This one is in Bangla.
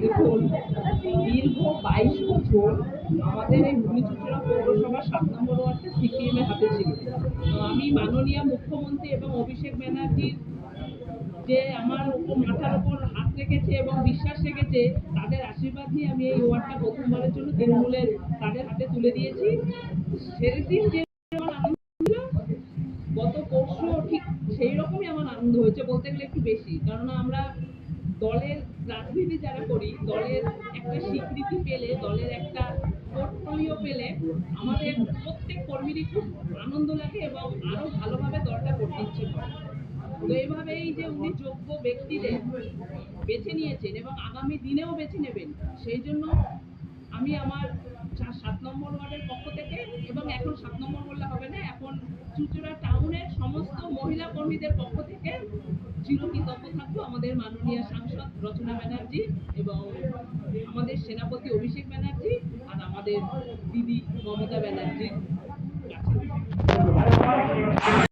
দীর্ঘ বাইশ বছর আমাদের এই ভূমিচুচড়া পৌরসভা সাত নম্বর ওয়ার্ডটা সিপিএম এর হাতে ছিল। আমি মাননীয় মুখ্যমন্ত্রী এবং অভিষেক ব্যানার্জির যে আমার উপর মাথার উপর হাত রেখেছে এবং বিশ্বাস রেখেছে, তাদের আশীর্বাদ নিয়ে আমি এই ওয়ার্ডটা প্রথমবারের জন্য তৃণমূলের তাদের হাতে তুলে দিয়েছি। সেদিন যে আমার আনন্দ ছিল গত পরশু ঠিক সেই রকমই আমার আনন্দ হয়েছে বলতে গেলে একটু বেশি। কারণ আমরা দলের রাজনীতি যারা করি, দলের একটা স্বীকৃতি পেলে, দলের একটা পোর্টফোলিও পেলে, আমাদের প্রত্যেক কর্মীরই খুব আনন্দ লাগে এবং আরও ভালোভাবে দলটা করতে ইচ্ছে করে। তো এইভাবেই যে উনি যোগ্য ব্যক্তিদের বেছে নিয়েছেন এবং আগামী দিনেও বেছে নেবেন, সেই জন্য আমি আমার সাত নম্বর ওয়ার্ডের পক্ষ থেকে এবং এখন সাত নম্বর বললে হবে না, এখন চুচুড়া টাউনের সমস্ত মহিলা কর্মীদের পক্ষ থেকে মাননীয় সাংসদ রচনা ব্যানার্জি এবং আমাদের সেনাপতি অভিষেক ব্যানার্জি আর আমাদের দিদি মমতা ব্যানার্জির